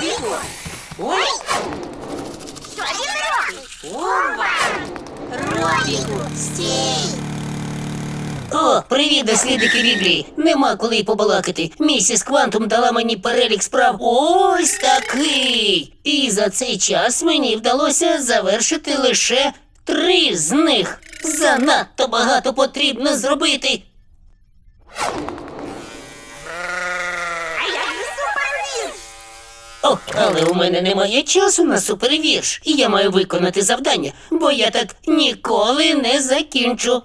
Робіку! Ой! Ова! Робіку! Стій! О, привіт, дослідники Біблії. Нема коли й побалакати. Місіс Квантум дала мені перелік справ ось такий. І за цей час мені вдалося завершити лише три з них. Занадто багато потрібно зробити. О, але у мене немає часу на супервірш, і я маю виконати завдання, бо я так ніколи не закінчу.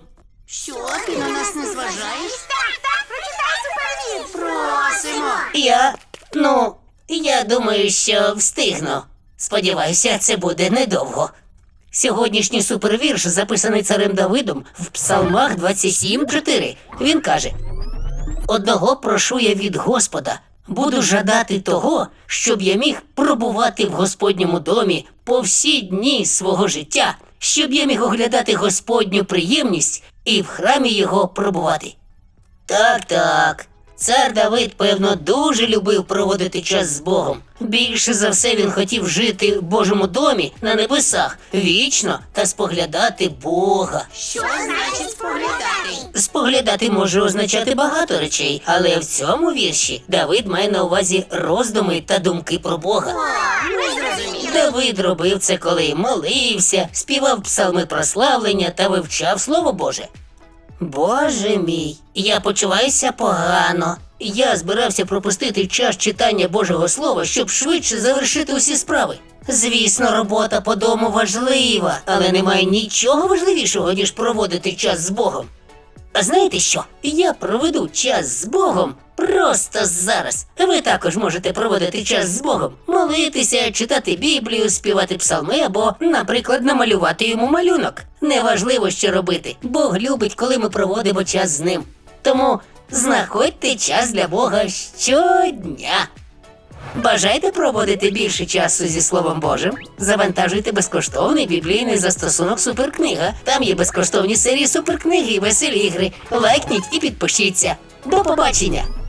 Що ти на нас не зважаєш? Так, так, прочитай супервірш. Просимо! Я, ну, я думаю, що встигну. Сподіваюся, це буде недовго. Сьогоднішній супервірш записаний царем Давидом в Псалмах 27.4. Він каже: Одного прошу я від Господа, буду жадати того, щоб я міг пробувати в Господньому домі по всі дні свого життя, щоб я міг оглядати Господню приємність і в храмі його пробувати. Так, так. Цар Давид, певно, дуже любив проводити час з Богом. Більше за все він хотів жити в Божому домі на небесах вічно та споглядати Бога. Що значить споглядати? Споглядати може означати багато речей, але в цьому вірші Давид має на увазі роздуми та думки про Бога. Давид робив це, коли молився, співав псалми прославлення та вивчав Слово Боже. Боже мій, я почуваюся погано. Я збирався пропустити час читання Божого Слова, щоб швидше завершити усі справи. Звісно, робота по дому важлива, але немає нічого важливішого, ніж проводити час з Богом. А знаєте що? Я проведу час з Богом просто зараз. Ви також можете проводити час з Богом, молитися, читати Біблію, співати псалми або, наприклад, намалювати йому малюнок. Неважливо, що робити. Бог любить, коли ми проводимо час з ним. Тому знаходьте час для Бога щодня. Бажаєте проводити більше часу зі Словом Божим? Завантажуйте безкоштовний біблійний застосунок Суперкнига. Там є безкоштовні серії суперкниги і веселі ігри. Лайкніть і підпишіться. До побачення!